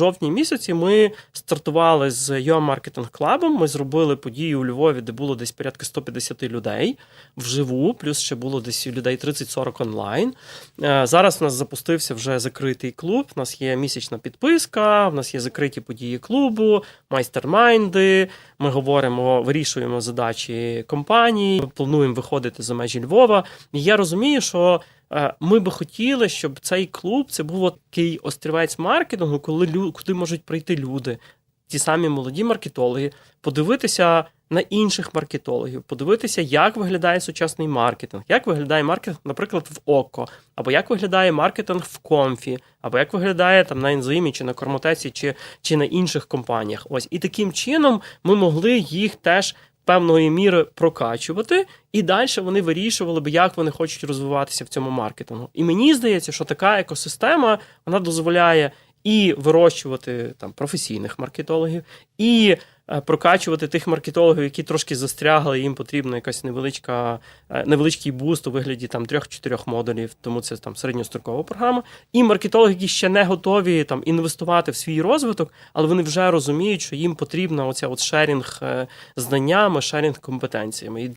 жовтні місяці ми стартували з UA Marketing Club. Ми зробили подію у Львові, де було десь порядка 150 людей вживу, плюс ще було десь людей 30-40 онлайн. Е, Зараз в нас запустився вже закритий клуб. У нас є місячна підписка, в нас є закриті події клубу, майстер-майнди. Ми говоримо, вирішуємо задачі компанії, плануємо виходити за межі Львова. І я розумію, що е, ми би хотіли, щоб цей клуб це був такий острівець маркетингу, коли куди можуть прийти люди, ті самі молоді маркетологи, подивитися на інших маркетологів, подивитися, як виглядає сучасний маркетинг, як виглядає маркетинг, наприклад, в ОКО, або як виглядає маркетинг в Комфі, або як виглядає там на ензимі, чи на Кормотеці, чи, чи на інших компаніях. Ось і таким чином ми могли їх теж. Певної міри прокачувати, і далі вони вирішували би, як вони хочуть розвиватися в цьому маркетингу. І мені здається, що така екосистема вона дозволяє і вирощувати там професійних маркетологів, і прокачувати тих маркетологів, які трошки застрягли, їм потрібна якась невеличка, е, невеличкий буст у вигляді там трьох-чотирьох модулів, тому це там середньострокова програма. І маркетологи, які ще не готові там інвестувати в свій розвиток, але вони вже розуміють, що їм потрібна оця от шерінг е, знаннями, шерінг компетенціями. І